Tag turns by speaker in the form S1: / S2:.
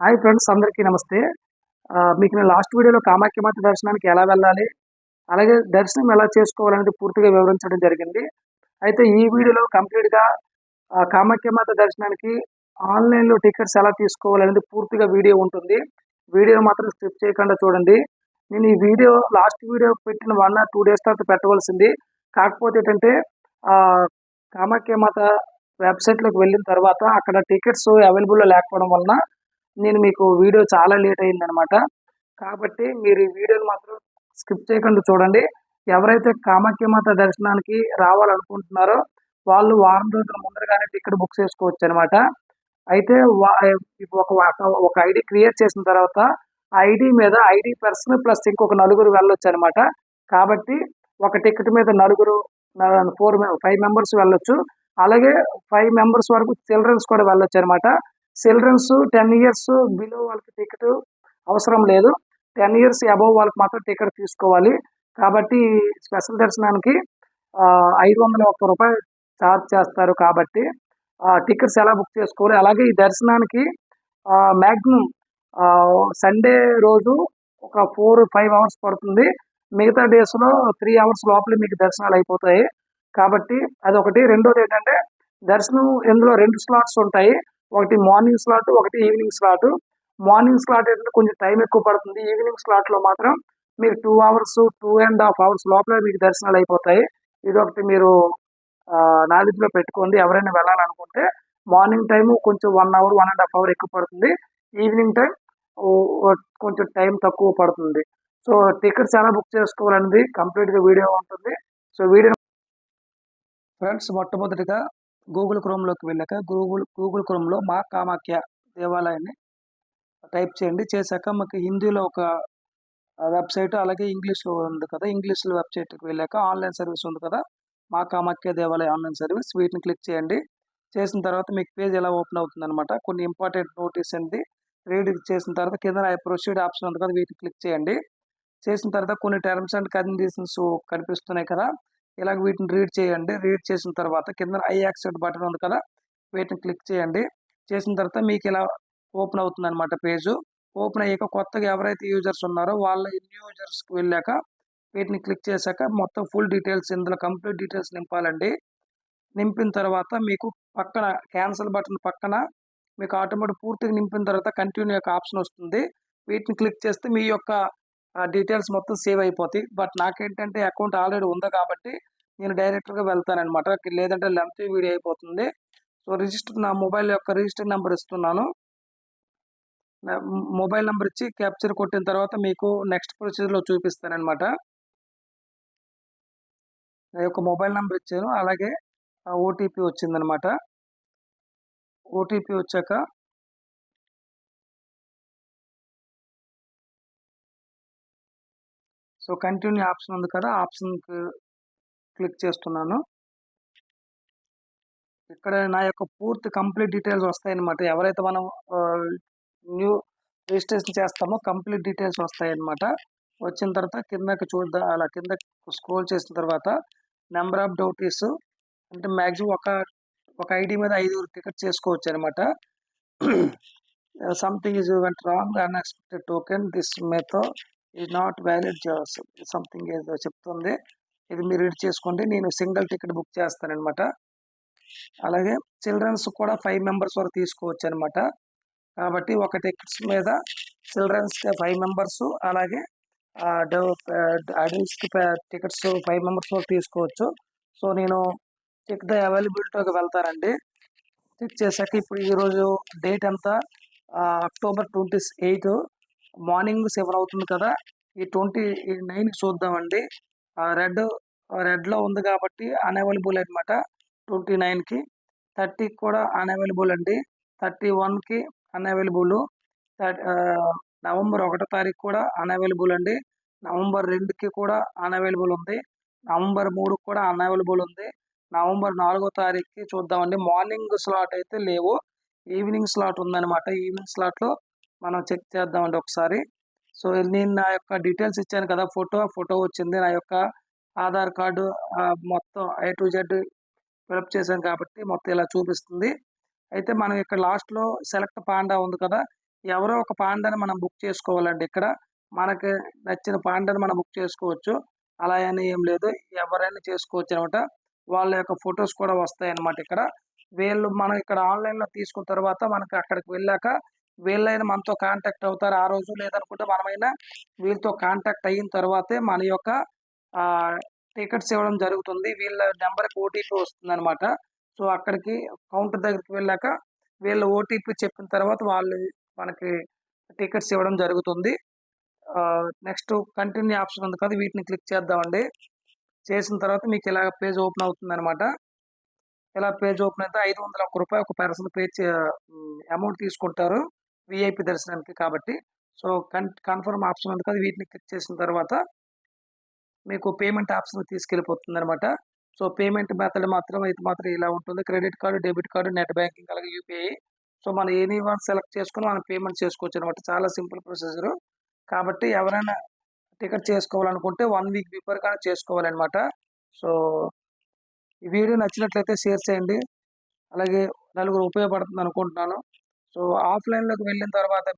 S1: Hi friends అందరికీ నమస్తే. మీకు నేను లాస్ట్ వీడియోలో కామాఖ్యమాత దర్శనానికి ఎలా వెళ్ళాలి అలాగే దర్శనం ఎలా చేసుకోవాలనేది పూర్తిగా వివరించడం జరిగింది. అయితే ఈ వీడియోలో కంప్లీట్గా కామాఖ్యమాత దర్శనానికి ఆన్లైన్లో టికెట్స్ ఎలా తీసుకోవాలనేది పూర్తిగా వీడియో ఉంటుంది. వీడియో మాత్రం స్కిప్ చేయకుండా చూడండి. నేను ఈ వీడియో లాస్ట్ వీడియో పెట్టిన వన్ ఆర్ టూ డేస్ తర్వాత పెట్టవలసింది. కాకపోతే ఏంటంటే కామాఖ్యమాత వెబ్సైట్లోకి వెళ్ళిన తర్వాత అక్కడ టికెట్స్ అవైలబుల్లో లేకపోవడం వలన నేను మీకు వీడియో చాలా లేట్ అయిందనమాట. కాబట్టి మీరు ఈ వీడియోని మాత్రం స్కిప్ చేయకుండా చూడండి. ఎవరైతే కామాఖ్యమాత దర్శనానికి రావాలనుకుంటున్నారో వాళ్ళు వారం రోజుల ముందరగానే టికెట్ బుక్ చేసుకోవచ్చు అనమాట అయితే ఒక ఒక- ఐడి క్రియేట్ చేసిన తర్వాత ఆ ఐడి మీద ఐడి పర్సన్ ప్లస్ ఇంకొక నలుగురు వెళ్ళొచ్చు అనమాట కాబట్టి ఒక టికెట్ మీద నలుగురు ఫోర్ ఫైవ్ మెంబర్స్ వెళ్ళొచ్చు. అలాగే ఫైవ్ మెంబర్స్ వరకు చిల్డ్రన్స్ కూడా వెళ్ళొచ్చు అనమాట చిల్డ్రన్స్ టెన్ ఇయర్స్ బిలో వాళ్ళకి టికెట్ అవసరం లేదు. టెన్ ఇయర్స్ అబవ్ వాళ్ళకి మాత్రం టికెట్ తీసుకోవాలి. కాబట్టి స్పెషల్ దర్శనానికి ఐదు వందల ఒక్క రూపాయలు ఛార్జ్ చేస్తారు కాబట్టి టికెట్స్ ఎలా బుక్ చేసుకోవాలి? అలాగే ఈ దర్శనానికి మ్యాక్సిమం సండే రోజు ఒక ఫోర్ ఫైవ్ అవర్స్ పడుతుంది. మిగతా డేస్లో త్రీ అవర్స్ లోపల మీకు దర్శనాలు అయిపోతాయి. కాబట్టి అదొకటి. రెండోది ఏంటంటే దర్శనం ఇందులో రెండు స్లాట్స్ ఉంటాయి. ఒకటి మార్నింగ్ స్లాట్ ఒకటి ఈవినింగ్ స్లాట్. మార్నింగ్ స్లాట్ ఏంటంటే కొంచెం టైం ఎక్కువ పడుతుంది. ఈవినింగ్ స్లాట్లో మాత్రం మీరు two hours two and half hours లోపల మీకు దర్శనాలు అయిపోతాయి. ఇది ఒకటి మీరు నాలెడ్జ్లో పెట్టుకోండి. ఎవరైనా వెళ్ళాలనుకుంటే మార్నింగ్ టైము కొంచెం one hour one and half hour ఎక్కువ పడుతుంది. ఈవినింగ్ టైం కొంచెం టైం తక్కువ పడుతుంది. సో టికెట్స్ ఎలా బుక్ చేసుకోవాలనేది కంప్లీట్గా వీడియో ఉంటుంది. సో వీడియో ఫ్రెండ్స్ మొట్టమొదటిగా గూగుల్ క్రోమ్లోకి వెళ్ళాక గూగుల్ గూగుల్ క్రోమ్లో మా కామాఖ్య దేవాలయాన్ని టైప్ చేయండి. చేశాక మాకు హిందీలో ఒక వెబ్సైట్ అలాగే ఇంగ్లీష్లో ఉంది కదా ఇంగ్లీష్లో వెబ్సైట్కి వెళ్ళాక ఆన్లైన్ సర్వీస్ ఉంది కదా మా కామాఖ్య దేవాలయ ఆన్లైన్ సర్వీస్ వీటిని క్లిక్ చేయండి. చేసిన తర్వాత మీకు పేజ్ ఎలా ఓపెన్ అవుతుంది అనమాట కొన్ని ఇంపార్టెంట్ నోటీస్ అనేది రీడ్ చేసిన తర్వాత కింద ప్రొసీడ్ ఆప్షన్ ఉంది కదా వీటిని క్లిక్ చేయండి. చేసిన తర్వాత కొన్ని టర్మ్స్ అండ్ కండిషన్స్ కనిపిస్తున్నాయి కదా ఇలాగ వీటిని రీడ్ చేయండి. రీడ్ చేసిన తర్వాత కింద ఐ యాక్సెప్ట్ బటన్ ఉంది కదా వీటిని క్లిక్ చేయండి. చేసిన తర్వాత మీకు ఇలా ఓపెన్ అవుతుంది అనమాట పేజు. ఓపెన్ అయ్యాక కొత్తగా ఎవరైతే యూజర్స్ ఉన్నారో వాళ్ళ న్యూ యూజర్స్కి వెళ్ళాక వీటిని క్లిక్ చేశాక మొత్తం ఫుల్ డీటెయిల్స్ ఇందులో కంప్లీట్ డీటెయిల్స్ నింపాలండి. నింపిన తర్వాత మీకు పక్కన క్యాన్సిల్ బటన్ పక్కన మీకు ఆటోమేటిక్ పూర్తిగా నింపిన తర్వాత కంటిన్యూ యొక్క ఆప్షన్ వస్తుంది. వీటిని క్లిక్ చేస్తే మీ యొక్క డీటెయిల్స్ మొత్తం సేవ్ అయిపోతాయి. బట్ నాకేంటంటే అకౌంట్ ఆల్రెడీ ఉంది కాబట్టి నేను డైరెక్ట్గా వెళ్తానమాట లేదంటే లెంత్ వీడియో అయిపోతుంది. సో రిజిస్టర్ నా మొబైల్ యొక్క రిజిస్టర్ నెంబర్ ఇస్తున్నాను. మొబైల్ నెంబర్ ఇచ్చి క్యాప్చర్ కొట్టిన తర్వాత మీకు నెక్స్ట్ ప్రొసీజర్లో చూపిస్తానమాట నా యొక్క మొబైల్ నెంబర్ ఇచ్చాను. అలాగే ఓటీపీ వచ్చిందనమాట ఓటీపీ వచ్చాక సో కంటిన్యూ ఆప్షన్ ఉంది కదా ఆప్షన్కి క్లిక్ చేస్తున్నాను. ఇక్కడ నా యొక్క పూర్తి కంప్లీట్ డీటెయిల్స్ వస్తాయన్నమాట. ఎవరైతే మనం న్యూ రిజిస్ట్రేషన్ చేస్తామో కంప్లీట్ డీటెయిల్స్ వస్తాయన్నమాట. వచ్చిన తర్వాత కిందకి చూద్దాం అలా కింద స్క్రోల్ చేసిన తర్వాత నెంబర్ ఆఫ్ డ్యూటీస్ అంటే మ్యాక్సిమం ఒక ఒక ఐడి మీద ఐదుగురు టికెట్ చేసుకోవచ్చు అనమాట something is went wrong unexpected token this method is not valid something ఏదో చెప్తుంది. ఇది మీరు రీడ్ చేసుకోండి. నేను సింగిల్ టికెట్ బుక్ చేస్తానన్నమాట. అలాగే చిల్డ్రన్స్ కూడా ఫైవ్ మెంబర్స్ వరకు తీసుకోవచ్చు అనమాట కాబట్టి ఒక టికెట్స్ మీద చిల్డ్రన్స్కి ఫైవ్ మెంబర్స్ అలాగే అడల్ట్స్కి టికెట్స్ ఫైవ్ మెంబర్స్ వరకు తీసుకోవచ్చు. సో నేను చెక్ ద అవైలబిలిటీకి వెళ్తానండి. చెక్ చేశాక ఇప్పుడు ఈరోజు డేట్ ఎంత? October twenty eight morning seven అవుతుంది కదా ఈ ట్వంటీ నైన్కి చూద్దామండి. రెడ్ రెడ్లో ఉంది కాబట్టి అన్అవైలబుల్ అనమాట ట్వంటీ నైన్కి థర్టీకి కూడా అన్అవైలబుల్ అండి. థర్టీ వన్కి అన్అవైలబుల్ నవంబర్ ఒకటో తారీఖు కూడా అన్అవైలబుల్ అండి. నవంబర్ రెండుకి కూడా అన్అవైలబుల్ ఉంది. నవంబర్ మూడుకి కూడా అన్అవైలబుల్ ఉంది. నవంబర్ నాలుగో తారీఖుకి చూద్దామండి. మార్నింగ్ స్లాట్ అయితే లేవు. ఈవినింగ్ స్లాట్ ఉందన్నమాట. ఈవినింగ్ స్లాట్లో మనం చెక్ చేద్దామండి ఒకసారి. సో నేను నా యొక్క డీటెయిల్స్ ఇచ్చాను కదా ఫోటో ఫోటో వచ్చింది. నా యొక్క ఆధార్ కార్డు మొత్తం ఏ టు జెడ్ ఫిలప్ చేశాను కాబట్టి మొత్తం ఇలా చూపిస్తుంది. అయితే మనం ఇక్కడ లాస్ట్లో సెలెక్ట్ పాండా ఉంది కదా ఎవరో ఒక పాండాని మనం బుక్ చేసుకోవాలండి ఇక్కడ. మనకి నచ్చిన పాండాని మనం బుక్ చేసుకోవచ్చు. అలా అని ఏం లేదు. ఎవరైనా చేసుకోవచ్చు అనమాట. వాళ్ళ యొక్క ఫొటోస్ కూడా వస్తాయి అన్నమాట ఇక్కడ. వీళ్ళు మనం ఇక్కడ ఆన్లైన్లో తీసుకున్న తర్వాత మనకి అక్కడికి వెళ్ళాక వీళ్ళైనా మనతో కాంటాక్ట్ అవుతారు ఆ రోజు లేదనుకుంటే మనమైనా వీళ్ళతో కాంటాక్ట్ అయిన తర్వాతే మన యొక్క టికెట్స్ ఇవ్వడం జరుగుతుంది. వీళ్ళ నెంబర్కి ఓటీపీ వస్తుంది అనమాట సో అక్కడికి కౌంటర్ దగ్గరికి వెళ్ళాక వీళ్ళు ఓటీపీ చెప్పిన తర్వాత వాళ్ళు మనకి టికెట్స్ ఇవ్వడం జరుగుతుంది. నెక్స్ట్ కంటిన్యూ ఆప్షన్ ఉంది కదా వీటిని క్లిక్ చేద్దామండి. చేసిన తర్వాత మీకు ఇలా పేజ్ ఓపెన్ అవుతుంది అనమాట ఇలా పేజ్ ఓపెన్ అయితే ఐదు వందల ఒక్క రూపాయి ఒక పర్సన్ పే అమౌంట్ తీసుకుంటారు. విఐపి దర్శనానికి కాబట్టి. సో కన్ కన్ఫర్మ్ ఆప్షన్ ఉంది కదా వీటిని క్లిక్ చేసిన తర్వాత మీకు పేమెంట్ ఆప్షన్ తీసుకెళ్ళిపోతుంది అనమాట సో పేమెంట్ మెథడ్ మాత్రం అయితే మాత్రం ఇలా ఉంటుంది. Credit card debit card net banking అలాగే యూపీఐ సో మనం ఎనీ వన్ సెలెక్ట్ చేసుకుని మనం పేమెంట్ చేసుకోవచ్చు అనమాట చాలా సింపుల్ ప్రొసీజర్. కాబట్టి ఎవరైనా టికెట్ చేసుకోవాలనుకుంటే వన్ వీక్ బిఫోర్ కానీ చేసుకోవాలన్నమాట. సో ఈ వీడియో నచ్చినట్లయితే షేర్ చేయండి. అలాగే నలుగురు ఉపయోగపడుతుంది అనుకుంటున్నాను సో ఆఫ్లైన్లోకి వెళ్ళిన తర్వాత